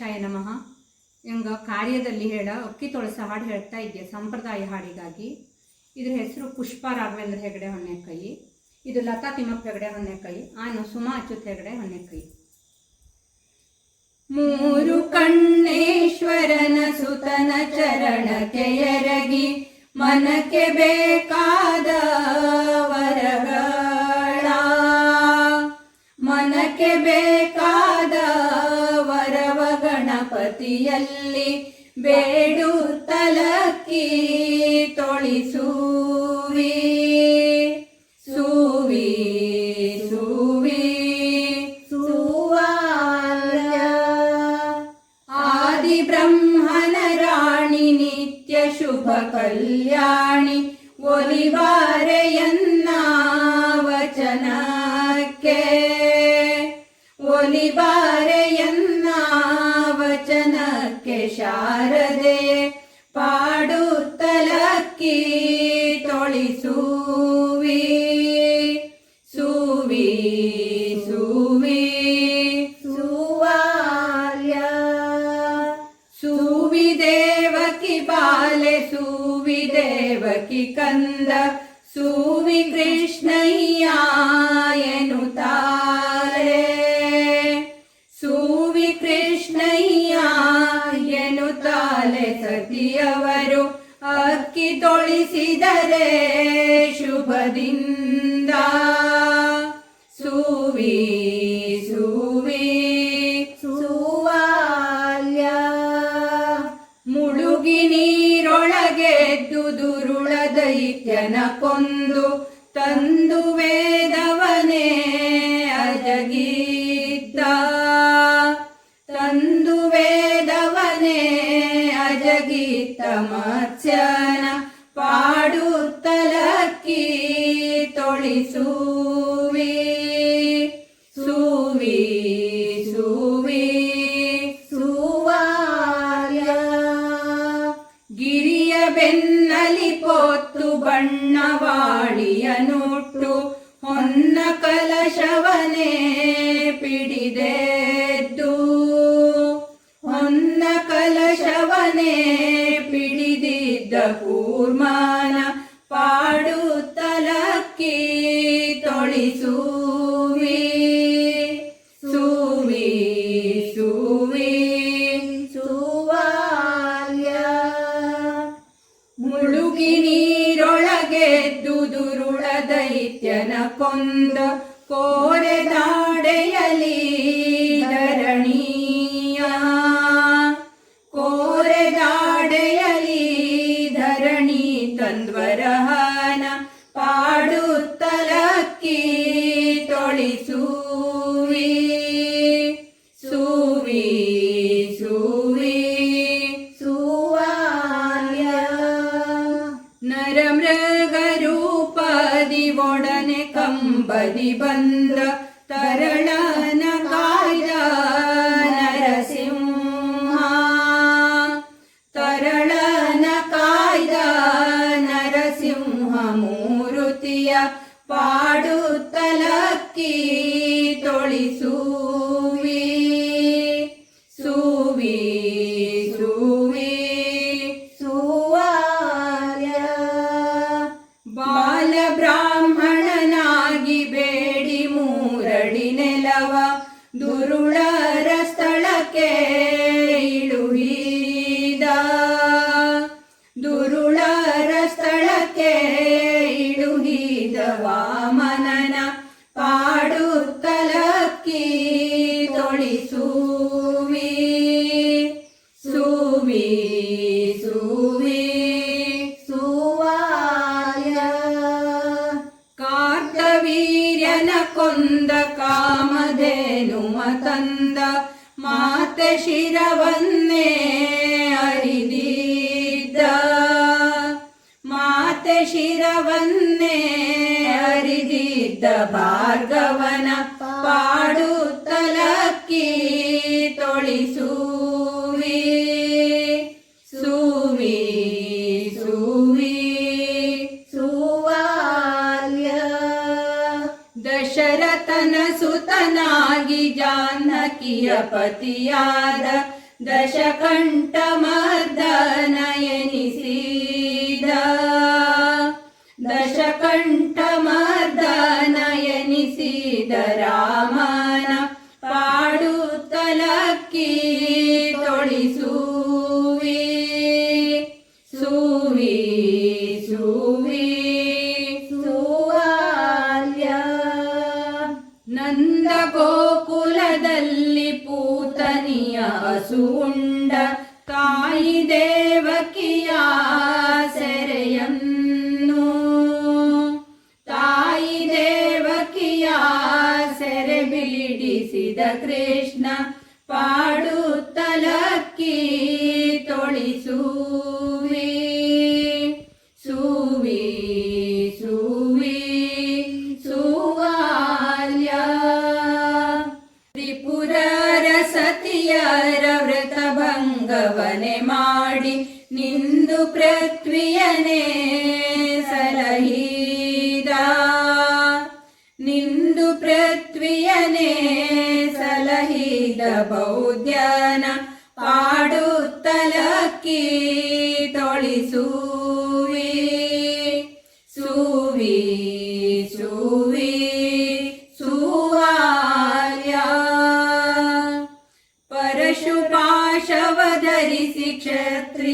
ಗಣೇಶಾಯ ನಮಃ. ಹಿಂಗ ಕಾರ್ಯದಲ್ಲಿ ಹೇಳ, ಅಕ್ಕಿ ತೊಳಸ ಹಾಡು ಹೇಳ್ತಾ ಇದ್ದೆ ಸಂಪ್ರದಾಯ ಹಾಡಿಗಾಗಿ. ಇದ್ರ ಹೆಸರು ಪುಷ್ಪ ರಾಘವೇಂದ್ರ ಹೆಗಡೆ ಹೊನ್ನೆಕೈ ಇದು ಲತಾ ತಿಮ್ಮಪ್ಪ ಹೆಗಡೆ ಹೊನ್ನೆಕೈ ಆನು ಸುಮಾ ಅಚ್ಯುತ್ ಹೆಗಡೆ ಹೊನ್ನೆಕೈ ಮೂರು ಕಣ್ಣೇಶ್ವರನ ಸುತನ ಚರಣಕ್ಕೆ ಎರಗಿ ಮನಕ್ಕೆ ಬೇಕಾದ ಗಣಪತಿಯಲ್ಲಿ ಬೇಡುತ್ತಲಕ್ಕಿ ತೊಳಿಸುವಿ. ಸೂವಿ ಸೂವಿ ಸುವಾಲ ಆದಿ ಬ್ರಹ್ಮನ ರಾಣಿ ನಿತ್ಯ ಶುಭ ಕಲ್ಯಾಣಿ ಒಲಿವಾರೆಯನ್ನ ವಚನಕ್ಕೆ ಒಲಿಬಾರೆಯನ್ನ ಶಾರದೆ ಪಾಡುತ್ತಲಕ್ಕಿ ತೊಳಿಸುವಿ ಸುವಿ ಸುವಿ ಸುವಾಲ್ಯ. ಸುವಿ ದೇವಕಿ ಬಾಲೆ, ಸುವಿ ದೇವಕಿ ಕಂದ, ಸುವಿ ಕೃಷ್ಣಯ್ಯ ಎನ್ನುತ್ತಾರೆ ಎನ್ನುತ್ತಾಲೆ ಸತಿಯವರು ಅಕ್ಕಿ ತೊಳಿಸಿದರೆ ಶುಭದಿಂದ. ಸೂವಿ ಸೂವಿ ಸುವಾಲ್ಯ. ಮುಳುಗಿ ನೀರೊಳಗೆದ್ದು ದುರುಳ ದೈತ್ಯನ ಕೊಂದು ತಂದು ಅಜಗೀತ ಮತ್ಸ್ಯನ ಪಾಡುತ್ತಲಕ್ಕಿ ತೊಳಿಸುವಿ. ಸುವಿ ಸುವಿ ಸುವಾಯ ಗಿರಿಯ ಬೆನ್ನಲಿ ಪೋತ್ತು ಬಣ್ಣವಾಡಿಯ ನುಟ್ಟು ಹೊನ್ನ ಕಲಶವನೇ ಪಿಡಿದೆದ್ದು. ಕೂರ್ಮಾನ ಪಾಡುತ್ತಲಕ್ಕಿ ತೊಳಿಸುವಿ. ತೊಳಿಸು ಸುವಿ ಸುವಾಲ್ಯ. ದೈತ್ಯನ ಕೊಂದ ಕೋರೆದಾಡೆಯಲಿ ಧರಣಿಯ ಧರಣಿ ತಂದ್ವರಹನ ಪಾಡುತ್ತಲಕ್ಕಿ ತೊಳಿಸುವಿ ಸುವಿ ಸುವಿ ಸುವಾಲ್ಯ ನರಮೃಗ ರೂಪದಿ ಒಡನೆ ಪಾಡುತ್ತಲಕ್ಕಿ ಶಿರವನ್ನೇ ಅರಿದಿದ್ದ ಭಾರ್ಗವನ ಪಾಡುತ್ತಲಕ್ಕಿ ತೊಳಿಸುವಿ. ತೊಳಿಸು ಸುವಿ ಸುವಾಲ್ಯ. ದಶರಥನ ಸುತನಾಗಿ ಜಾನಕಿಯ ಪತಿಯಾದ ದಶಕಂಠಮರ್ದನ ಎನಿಸಿದ ದೇವಕಿಯ ಸೆರೆಯನ್ನು. ತಾಯಿ ದೇವಕಿಯ ಸೆರೆ ಬಿಡಿಸಿದ ಕೃಷ್ಣ ಪಾಡುತ್ತಲಕ್ಕಿ ತೊಳಿಸುವಿ ನಿಂದು ಪೃಥ್ವಿಯನೇ ಸಲಹಿದ. ನಿಂದು ಪೃಥ್ವಿಯನೇ ಸಲಹಿದ ಬೌದ್ಧನ ಪಾಡುತ್ತಲಕ್ಕಿ ತೊಳಿಸುವಿ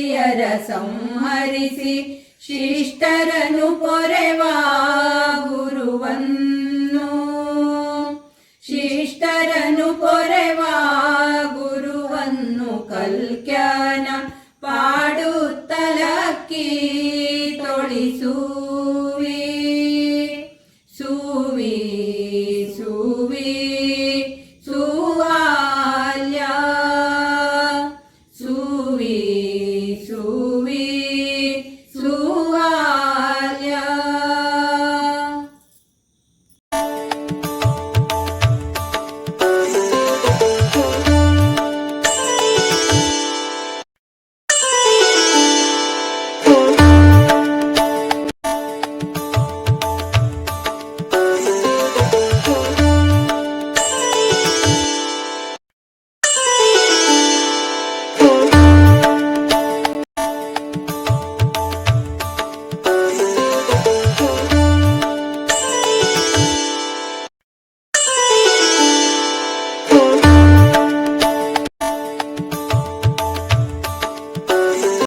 ಕ್ಷತ್ರಿಯರ ಸಂಹರಿಸಿ ಶಿಷ್ಟರನು ಪೊರೆವಾ ಗುರುವನ್ನು. ಶಿಷ್ಟರನು ಪೊರೆವಾ ಗುರುವನ್ನು ಕಲ್ಕ್ಯಾನ ಪಾಡುತ್ತಲಕ್ಕಿ ತೊಳಿಸುವಿ ಸುವಿ ಸುವಿ ಸುವಾಲ್ಯ